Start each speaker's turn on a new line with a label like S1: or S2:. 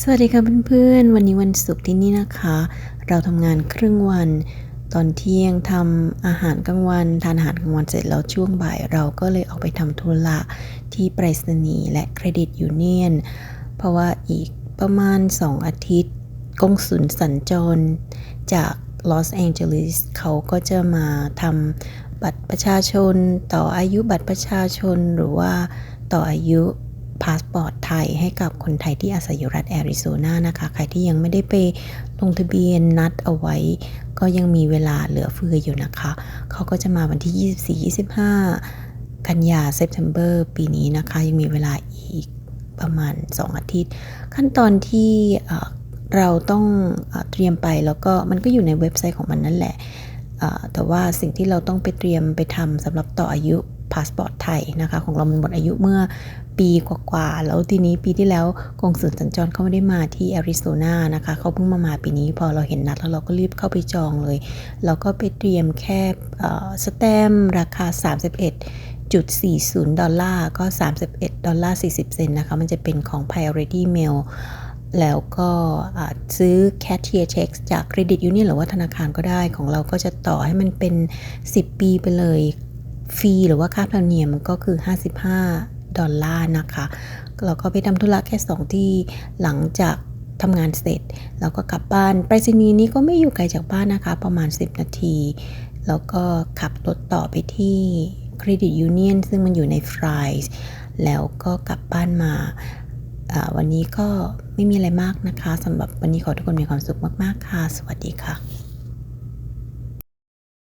S1: สวัสดีค่ะเพื่อนๆ วันนี้วันศุกร์ที่นี่นะคะ เราทำงานครึ่งวัน ตอนเที่ยงทำอาหารกลางวัน ทานอาหารกลางวันเสร็จแล้วช่วงบ่าย เราก็เลยออกไปทำธุระที่ไปรษณีย์และเครดิตยูเนียน เพราะว่าอีกประมาณ 2 อาทิตย์กงสุลสัญจร จากลอสแองเจลิสเขาก็จะมาทำบัตรประชาชน ต่ออายุบัตรประชาชนหรือว่าต่ออายุ พาสปอร์ตไทยให้กับคนไทยที่อาศัยอยู่รัฐแอริโซนานะคะ ใครที่ยังไม่ได้ไปลงทะเบียนนัดเอาไว้ ก็ยังมีเวลาเหลือเฟืออยู่นะคะ เขาก็จะมาวันที่ 24-25 กันยาเซปเทมเบอร์ปีนี้นะคะ ยังมีเวลาอีกประมาณ 2 อาทิตย์ ขั้นตอนที่เราต้องเอเตรียมไปแล้วก็มันก็อยู่ในเว็บไซต์ของมันนั่นแหละแต่ว่าสิ่งที่เราต้องไปเตรียมไปทำสำหรับต่ออายุ พาสปอร์ตไทยนะคะ ของเรามันหมดอายุเมื่อปีกว่าๆ แล้วทีนี้ปีที่แล้วกองสุลสัญจรเขาไม่ได้มาที่แอริโซนานะคะ เขาเพิ่งมามาปีนี้พอเราเห็นนัดแล้วเราก็รีบเข้าไปจองเลย เราก็ไปเตรียมแค่เอ่อสแตมราคา 31จุด40 ดอลลาร์ก็ 31 ดอลลาร์ 40 เซนนะคะ มันจะเป็นของ Priority Mail แล้วก็ซื้อ Cashier Check จากเครดิตยูเนียนหรือว่าธนาคารก็ได้ของเราก็จะต่อให้มันเป็น 10 ปีไปเลย ฟรีหรือว่าค่าธรรมเนียมก็คือ 55 ดอลลาร์นะคะเราก็ไปทำธุระแค่ 2 ที่หลังจากทำงานเสร็จแล้วก็กลับบ้านไปรษณีย์นี้ก็ไม่อยู่ไกลจากบ้านนะคะ ประมาณ 10 นาที แล้วก็ขับรถต่อไปที่เครดิตยูเนียนซึ่งมันอยู่ในฟรายส์แล้วก็กลับบ้านมา วันนี้ก็ไม่มีอะไรมากนะคะสำหรับวันนี้ขอทุกคนมีความสุขมาก ๆ ค่ะ สวัสดีค่ะ